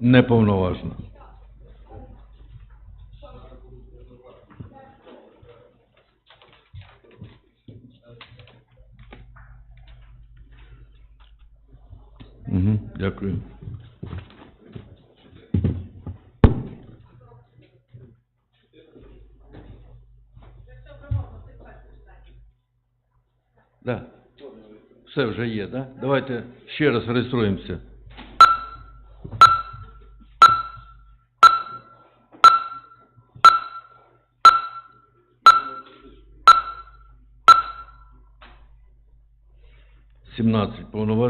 неповноважна. Угу, дякую. Да. Все вже є, да? Давайте ще раз реєструємося.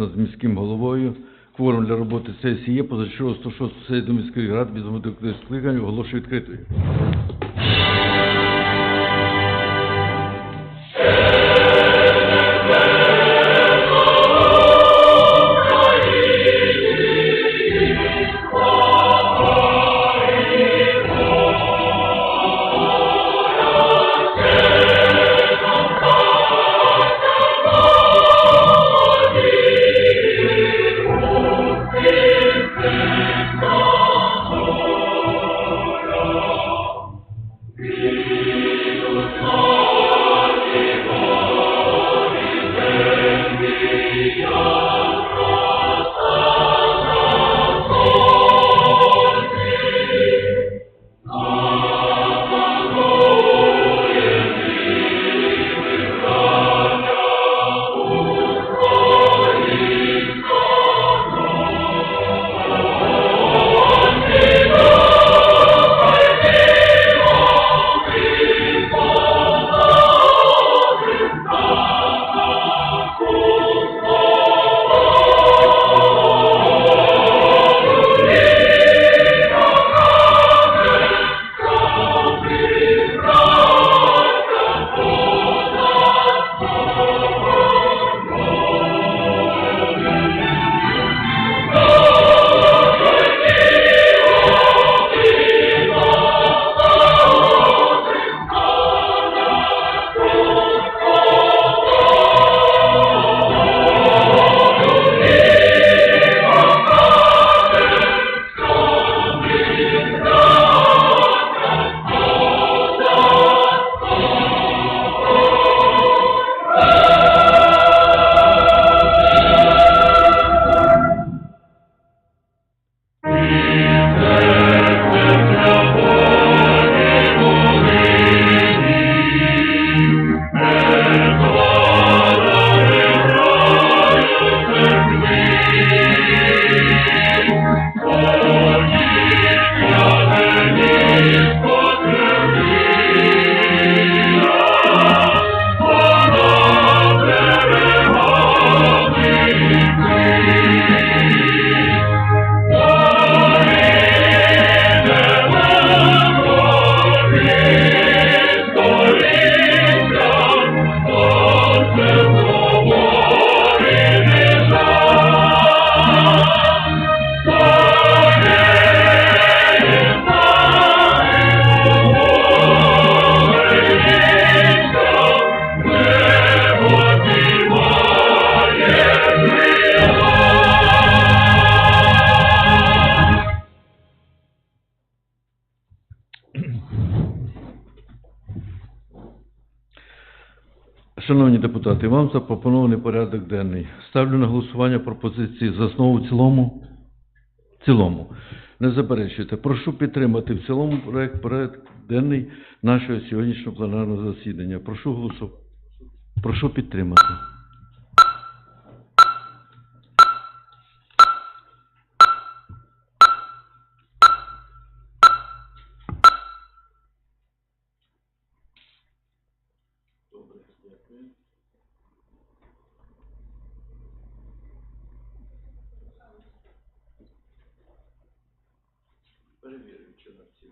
Сімнадцять. З міським головою. Кворум для роботи сесії є. Позачергово 106 сесії міської ради від скликання оголошую відкритою. Шановні депутати, вам запропонований порядок денний. Ставлю на голосування пропозиції за основу в цілому. В цілому. Не заперечуйте. Прошу підтримати в цілому проект порядок денний нашого сьогоднішнього пленарного засідання. Прошу голосувати. Прошу підтримати. Перевірюю, чи на всі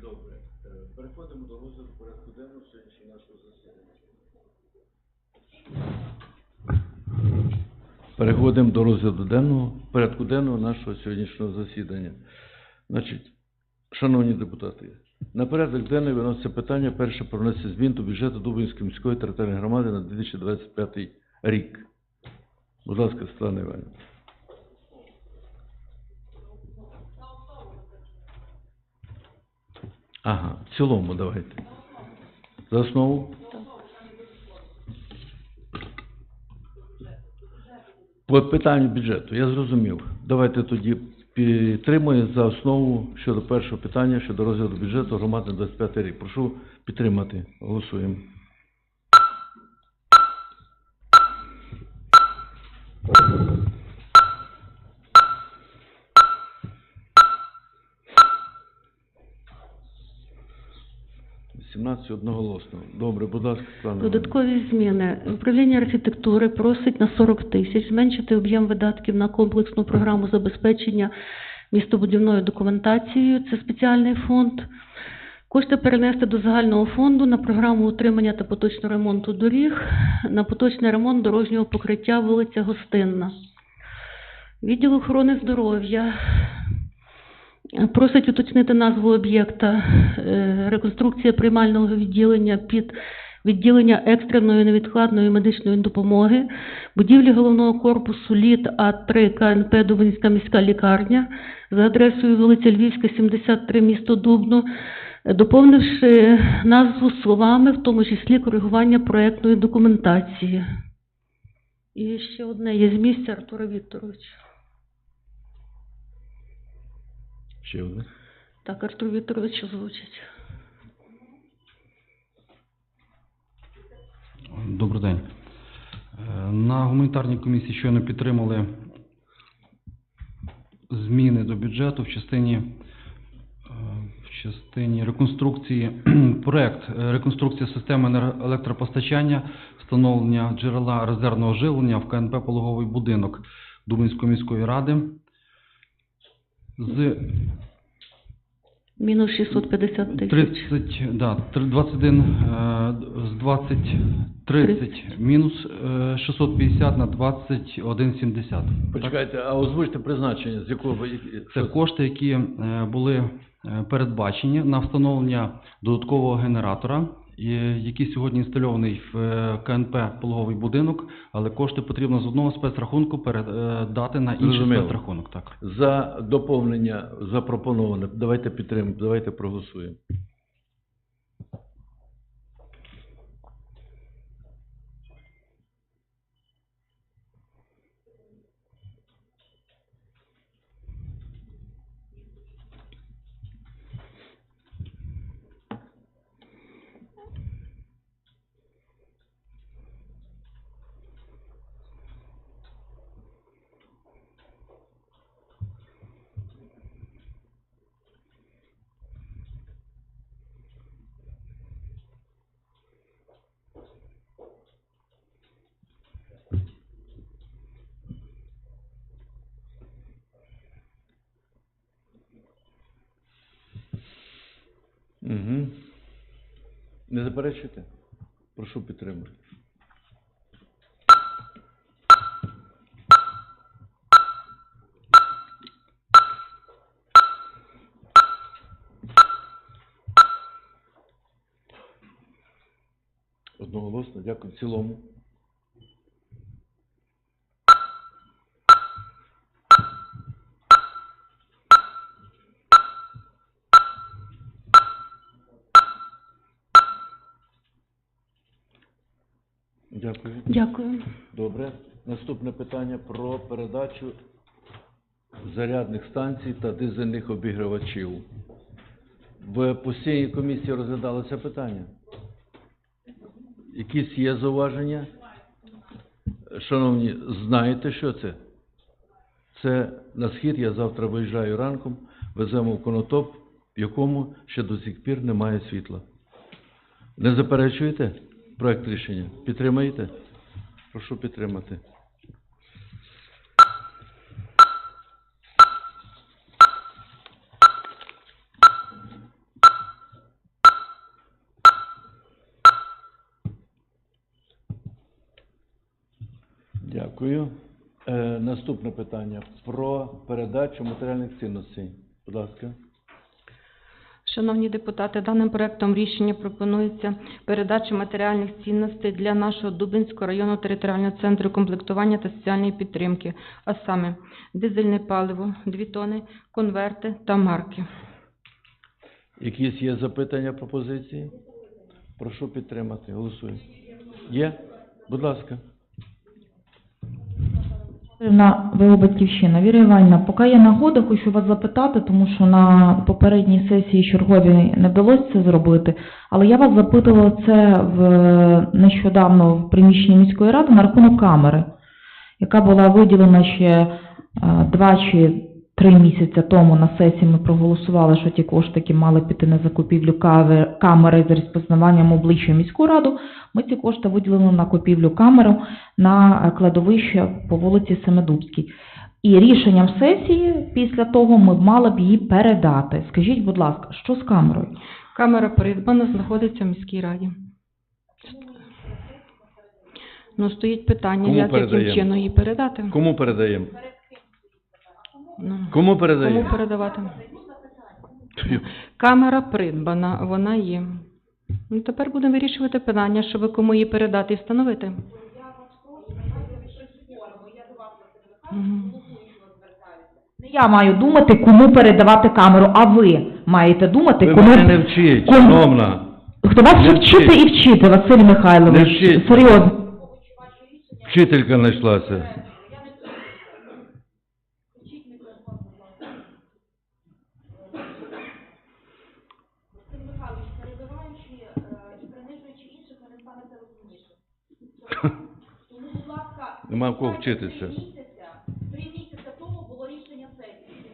Добре. Е, Переходимо до розгляду порядку денного сьогоднішнього нашого засідання. Переходимо до розгляду денного, порядку денного нашого сьогоднішнього засідання. Значить, шановні депутати, на порядок денний виноситься питання перше про внесення змін до бюджету Дубинської міської територіальної громади на 2025 рік. Будь ласка, Світлана Іванівна. Ага, в цілому давайте. За основу? По питанню бюджету. Я зрозумів. Давайте тоді підтримуємо за основу щодо першого питання щодо розгляду бюджету громади на 25 рік. Прошу підтримати. Голосуємо. Сімнадцять одноголосно. Добре, будь ласка, Світлана Додаткові зміни. Управління архітектури просить на 40 тисяч зменшити об'єм видатків на комплексну програму забезпечення містобудівною документацією. Це спеціальний фонд. Кошти перенести до загального фонду на програму утримання та поточного ремонту доріг, на поточний ремонт дорожнього покриття вулиця Гостинна. Відділ охорони здоров'я просить уточнити назву об'єкта е, реконструкція приймального відділення під відділення екстреної невідкладної медичної допомоги, будівлі головного корпусу ЛІТ А3 КНП Дубинська міська лікарня за адресою вулиця Львівська, 73, місто Дубно, доповнивши назву словами, в тому числі коригування проектної документації. І ще одне є з місця Артура Вікторовича. Ще одне. Так, Артур Вікторович озвучить. Добрий день. Е, На гуманітарній комісії щойно підтримали зміни до бюджету в частині, е, в частині реконструкції, проект е, реконструкція системи електропостачання, встановлення джерела резервного живлення в КНП «Пологовий будинок» Дубинської міської ради з Мінус 650 тисяч. 30, да, тр- 21, е, з 20, 30, мінус е, 650 на 21,70. Почекайте, а озвучте призначення, з якого ви... Це кошти, які е, були е, передбачені на встановлення додаткового генератора, який сьогодні інстальований в е, КНП «Пологовий будинок», але кошти потрібно з одного спецрахунку передати на інший Розуміло. спецрахунок. Так. За доповнення запропоноване. Давайте підтримуємо, давайте проголосуємо. Угу. Не заперечуйте? Прошу підтримати. Одноголосно, дякую. В цілому. Дякую. Дякую. Добре. Наступне питання про передачу зарядних станцій та дизельних обігрівачів. В постійній комісії розглядалося питання. Якісь є зауваження? Шановні, знаєте, що це? Це на схід, я завтра виїжджаю ранком, веземо в конотоп, в якому ще до сих пір немає світла. Не заперечуєте проект рішення? Підтримаєте? Прошу підтримати. Дякую. Е, наступне питання про передачу матеріальних цінностей. Будь ласка. Шановні депутати, даним проектом рішення пропонується передача матеріальних цінностей для нашого Дубинського районного територіального центру комплектування та соціальної підтримки, а саме дизельне паливо, 2 тони, конверти та марки. Якісь є запитання, пропозиції? Прошу підтримати. Голосуємо. Є? Будь ласка. На ВО «Батьківщина». Віра Іванівна, поки є нагода, хочу вас запитати, тому що на попередній сесії черговій не вдалося це зробити, але я вас запитувала це в, нещодавно в приміщенні міської ради на рахунок камери, яка була виділена ще е, два чи три місяці тому на сесії ми проголосували, що ті кошти, які мали піти на закупівлю кави- камери з розпізнаванням обличчя міську раду, ми ці кошти виділили на купівлю камеру на кладовище по вулиці Семидубській. І рішенням сесії після того ми мали б її передати. Скажіть, будь ласка, що з камерою? Камера придбана, знаходиться в міській раді. Ну, стоїть питання, Кому як яким чином її передати. Кому передаємо? Ну, Кому передаємо? Кому передавати? Камера придбана, вона є. Ну, тепер будемо вирішувати питання, щоб кому її передати і встановити. Мгм. Не я маю думати, кому передавати камеру, а ви маєте думати, Ви кому мене не вчіть, кому- шановна. хто вас Не вчити вчіть. і вчити, Василь Михайлович. Не вчіть. Серйозно. Вчителька знайшлася. Нема в кого вчитися. Три місяці тому було рішення сесії.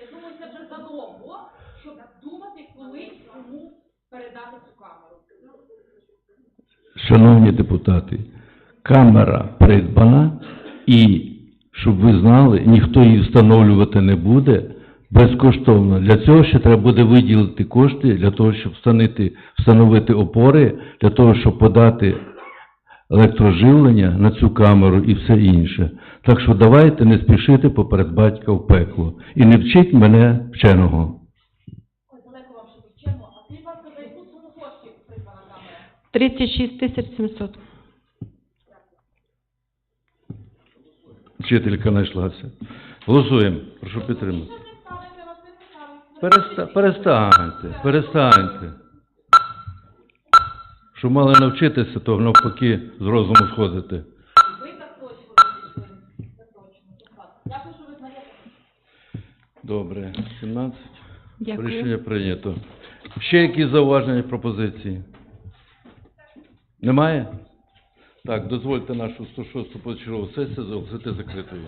Я думаю, це вже задовго, щоб думати, коли кому передати цю камеру. Шановні депутати, камера придбана і, щоб ви знали, ніхто її встановлювати не буде безкоштовно. Для цього ще треба буде виділити кошти для того, щоб встановити, встановити опори, для того, щоб подати електроживлення на цю камеру і все інше. Так що давайте не спішити поперед батька в пекло. І не вчіть мене вченого. Ой, далеко вам ще вчимо. А скажіть, ласка, за яку суму коштів придбана камера? 36 тисяч 700. Вчителька знайшлася. Голосуємо. Прошу підтримати. Переста... Перестаньте, перестаньте. Що мали навчитися, то навпаки з розуму сходити. Ви так точно. Це точно. Дякую, що ви знаєте. Добре, 17. Дякую. Рішення прийнято. Ще якісь зауваження, пропозиції? Немає? Так, дозвольте нашу 106-ту позачергову сесію заголосити закритою.